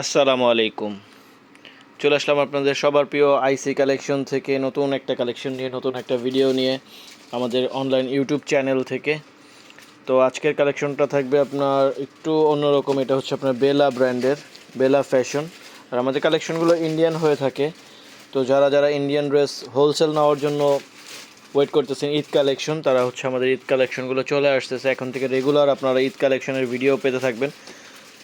আসসালামু আলাইকুম। চলে আসলাম আপনাদের সবার প্রিয় আইসি কালেকশন থেকে নতুন একটা কালেকশন নিয়ে, নতুন একটা ভিডিও নিয়ে আমাদের অনলাইন ইউটিউব চ্যানেল থেকে। তো আজকের কালেকশনটা থাকবে আপনার একটু অন্যরকম, এটা হচ্ছে আপনার বেলা ব্র্যান্ডের বেলা ফ্যাশন আর আমাদের কালেকশনগুলো ইন্ডিয়ান হয়ে থাকে। তো যারা যারা ইন্ডিয়ান ড্রেস হোলসেল নেওয়ার জন্য ওয়েট করতেছেন ঈদ কালেকশন তারা হচ্ছে আমাদের ঈদ কালেকশনগুলো চলে আসতেছে। এখন থেকে রেগুলার আপনারা ঈদ কালেকশনের ভিডিও পেতে থাকবেন।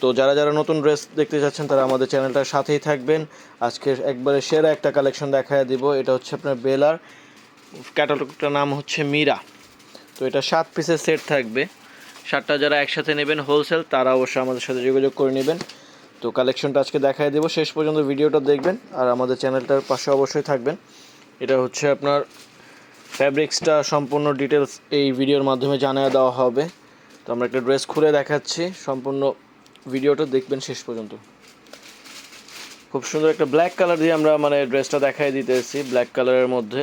তো যারা যারা নতুন ড্রেস দেখতে চাচ্ছেন তারা আমাদের চ্যানেলটার সাথেই থাকবেন। আজকে একবারে সেরা একটা কালেকশন দেখায় দিব। এটা হচ্ছে আপনার বেলার ক্যাটালগটার নাম হচ্ছে মীরা। তো এটা সাত পিসের সেট থাকবে। সাতটা যারা একসাথে নেবেন হোলসেল তারা অবশ্যই আমাদের সাথে যোগাযোগ করে নেবেন। তো কালেকশনটা আজকে দেখায় দেবো। শেষ পর্যন্ত ভিডিওটা দেখবেন আর আমাদের চ্যানেলটার পাশে অবশ্যই থাকবেন। এটা হচ্ছে আপনার ফ্যাব্রিক্সটা সম্পূর্ণ ডিটেলস এই ভিডিওর মাধ্যমে জানিয়ে দেওয়া হবে। তো আমরা একটা ড্রেস খুলে দেখাচ্ছি। সম্পূর্ণ ভিডিওটা দেখবেন শেষ পর্যন্ত। খুব সুন্দর একটা ব্ল্যাক কালার দিয়ে আমরা মানে ড্রেসটা দেখাই দিতেছি ব্ল্যাক কালারের মধ্যে।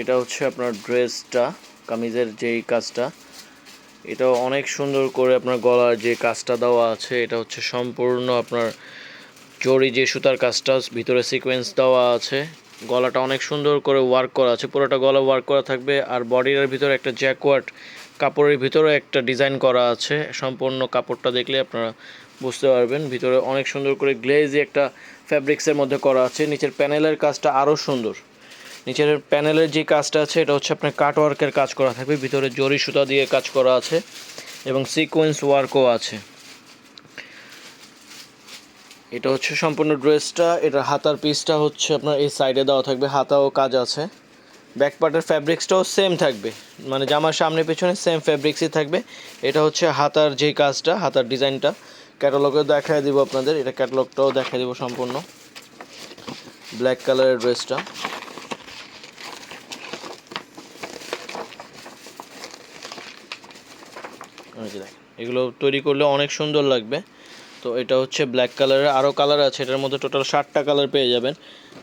এটা হচ্ছে আপনার ড্রেসটা কামিজের যেই কাজটা। এটা অনেক সুন্দর করে আপনার গলার যে কাজটা দেওয়া আছে, এটা হচ্ছে সম্পূর্ণ আপনার জরি যে সুতার কাজটা, ভিতরে সিকোয়েন্স দেওয়া আছে। গলাটা অনেক সুন্দর করে ওয়ার্ক করা আছে, পুরোটা গলা ওয়ার্ক করা থাকবে। আর বডির ভিতরে একটা জ্যাকওয়ার্ড কাপড়ের ভিতরে একটা ডিজাইন করা আছে। সম্পূর্ণ কাপড়টা দেখলে আপনারা বুঝতে পারবেন। ভিতরে অনেক সুন্দর করে গ্লেজি একটা ফ্যাব্রিক্সের মধ্যে করা আছে। নিচের প্যানেলের কাজটা আরও সুন্দর। নিচের প্যানেলের যে কাজটা আছে, এটা হচ্ছে আপনার কাট ওয়ার্কের কাজ করা থাকবে। ভিতরে জরি সুতা দিয়ে কাজ করা আছে এবং সিকোয়েন্স ওয়ার্কও আছে। এটা হচ্ছে সম্পূর্ণ ড্রেসটা এটা হাতার পিসটা হচ্ছে আপনার এই সাইডে দেওয়া থাকবে। হাতাও কাজ আছে। ব্যাক পার্টের ফ্যাব্রিক্সটাও সেম থাকবে। মানে জামার সামনে পেছনে সেম ফ্যাব্রিক্সই থাকবে। এটা হচ্ছে হাতার যে কাজটা, হাতার ডিজাইনটা। ক্যাটালগেও দেখায় দিব আপনাদের। এটা ক্যাটালগটাও দেখায় দিব সম্পূর্ণ। ব্ল্যাক কালারের ড্রেসটা এগুলো তৈরি করলে অনেক সুন্দর লাগবে। তো এটা হচ্ছে ব্ল্যাক কালারের আরও কালার আছে। এটার মধ্যে টোটাল ষাটটা কালার পেয়ে যাবেন।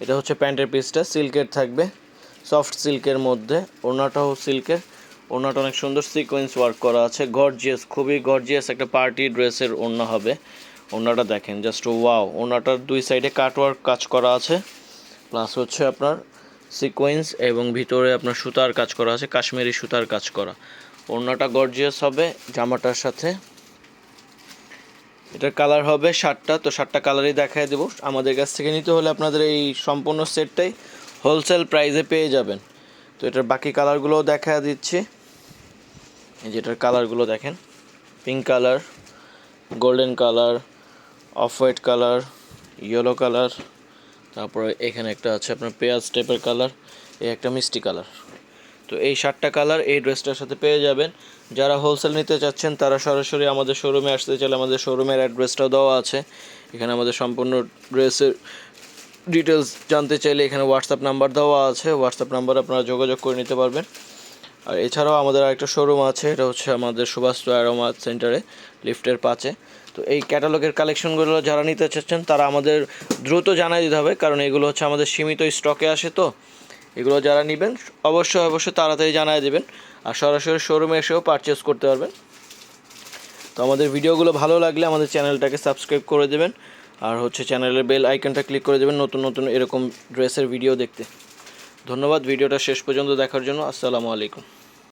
এটা হচ্ছে প্যান্টের পিসটা সিল্কের থাকবে। সফট সিল্কের মধ্যে। ওড়নাটাও সিল্কের। ওড়নাটা অনেক সুন্দর সিকোয়েন্স ওয়ার্ক করা আছে। গর্জিয়াস খুবই গর্জিয়াস একটা পার্টি ড্রেসের ওড়না হবে। ওড়নাটা দেখেন জাস্ট ওয়াও ওড়নাটার দুই সাইডে কাটওয়ার্ক কাজ করা আছে। প্লাস হচ্ছে আপনার সিকোয়েন্স এবং ভিতরে আপনার সুতার কাজ করা আছে, কাশ্মীরি সুতার কাজ করা। ওড়নাটা গর্জিয়াস হবে জামাটার সাথে। এটার কালার হবে ষাটটা তো ষাটটা কালারই দেখায় দেবো। আমাদের কাছ থেকে নিতে হলে আপনাদের এই সম্পূর্ণ সেটটাই হোলসেল প্রাইসে পেয়ে যাবেন। তো এটার বাকি কালারগুলোও দেখা দিচ্ছি। এই যেটার কালারগুলো দেখেন। Pink colour, golden colour, off white colour, yellow colour, তারপরে এখানে একটা আছে আপনার পেঁয়াজ টাইপের কালার, এই একটা মিষ্টি কালার। তো এই সাতটা কালার এই ড্রেসটার সাথে পেয়ে যাবেন। যারা হোলসেল নিতে চাচ্ছেন, তারা সরাসরি আমাদের শোরুমে আসতে চাইলে আমাদের শোরুমের অ্যাড্রেসটাও দেওয়া আছে। এখানে আমাদের সম্পূর্ণ ড্রেসের ডিটেলস জানতে চাইলে এখানে হোয়াটসঅ্যাপ নাম্বার দেওয়া আছে। হোয়াটসঅ্যাপ নাম্বার আপনারা যোগাযোগ করে নিতে পারবেন। আর এছাড়াও আমাদের আরেকটা শোরুম আছে, এটা হচ্ছে আমাদের সুভাষ অ্যারোমা সেন্টারে লিফটের পাচে তো এই ক্যাটালগের কালেকশনগুলো যারা নিতে চাচ্ছেন, তারা আমাদের দ্রুত জানাই দিতে হবে, কারণ এগুলো হচ্ছে আমাদের সীমিত স্টকে আসে তো। এগুলো যারা নেবেন, অবশ্যই অবশ্যই তাড়াতাড়ি জানাই দেবেন। আর সরাসরি শোরুমে এসেও পারচেস করতে পারবেন। তো আমাদের ভিডিওগুলো ভালো লাগলে আমাদের চ্যানেলটাকে সাবস্ক্রাইব করে দেবেন। আর হচ্ছে চ্যানেলের বেল আইকনটা ক্লিক করে দেবেন নতুন নতুন এরকম ড্রেসের ভিডিও দেখতে। ধন্যবাদ ভিডিওটা শেষ পর্যন্ত দেখার জন্য। আসসালামু আলাইকুম।